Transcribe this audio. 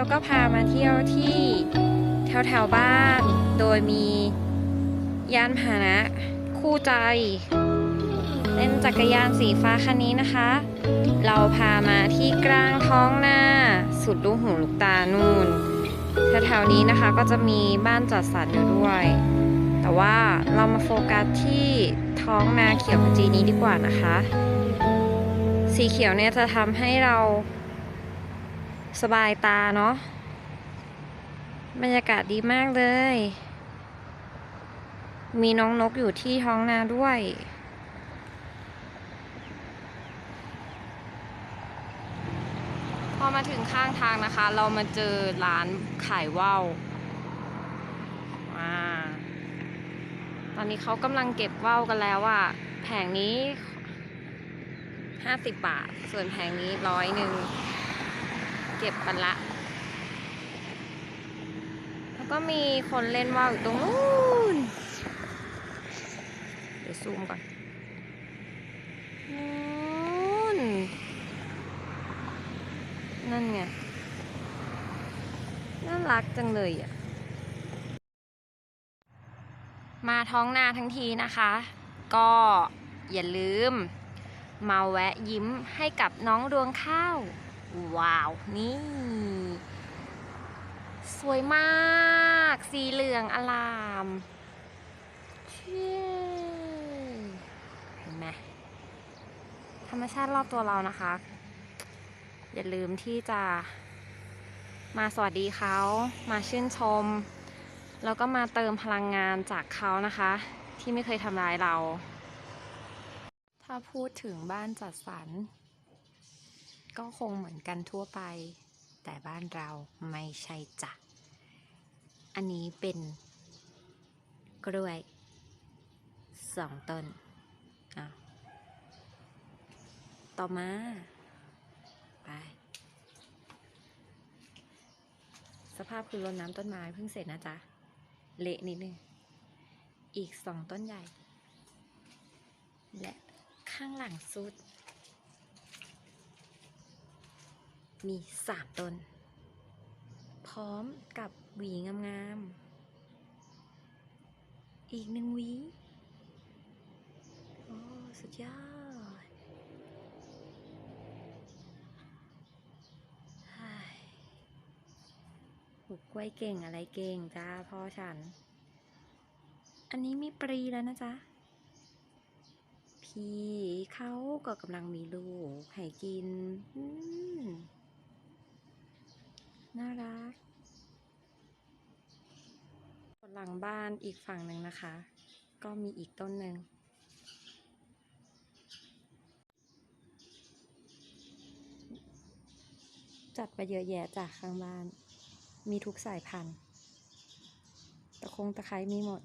ยวก็พามาเที่ยวที่แถวแถวๆบ้าน โดยมียานพาหนะ คู่ใจเป็นจักรยานสีฟ้าคันนี้นะคะ เราพามาที่กลางท้องนาสุดลูกหูลูกตานู่นแถวๆนี้นะคะก็จะมีบ้านจัดสรรอยู่ด้วย แต่ว่าเรามาโฟกัสที่ท้องนาเขียวขจีนี้ดีกว่านะคะ สีเขียวเนี่ยจะทำให้เรา สบายตาเนาะบรรยากาศดีมากเลย มีน้องนกอยู่ที่ท้องนาด้วย พอมาถึงข้างทางนะคะ เรามาเจอร้านขายว่าวาตอนนี้เขากำลังเก็บว่าวกันแล้วอะแผงนี้ 50 บาท ส่วนแผงนี้ร้อยหนึ่ง เก็บกันละ แล้วก็มีคนเล่นว่าวอยู่ตรงนู้น เดี๋ยวซูมก่อนนู้นนั่นไง น่ารักจังเลยอะ มาท้องนาทั้งทีนะคะ ก็อย่าลืมมาแวะยิ้มให้กับน้องดวงข้าว ว้าว นี่ สวยมาก สีเหลืองอลามเชี่เห็นไหมธรรมชาติรอบตัวเรานะคะ อย่าลืมที่จะมาสวัสดีเขา มาชื่นชม แล้วก็มาเติมพลังงานจากเขานะคะ ที่ไม่เคยทำร้ายเรา ถ้าพูดถึงบ้านจัดสรร ก็คงเหมือนกันทั่วไป แต่บ้านเราไม่ใช่จ้ะ อันนี้เป็น กล้วยสองต้นอะต่อมา ไป สภาพคือรดน้ำต้นไม้เพิ่งเสร็จนะจ๊ะ เละนิดนึง อีกสองต้นใหญ่ และข้างหลังสุด มีสามต้น พร้อมกับหวีงามๆ อีกหนึ่งหวี โอ้ สุดยอดเฮ้ยปลูกกล้วยเก่งอะไรเก่งจ้าพ่อฉัน อันนี้มีปรีแล้วนะจ๊ะพี่เขาก็กำลังมีลูกให้กินอืม น่ารักหลังบ้านอีกฝั่งหนึ่งนะคะ ก็มีอีกต้นหนึ่งจัดไปเยอะแยะจากข้างบ้าน มีทุกสายพันธุ์ ตะคงตะไคร้มีหมด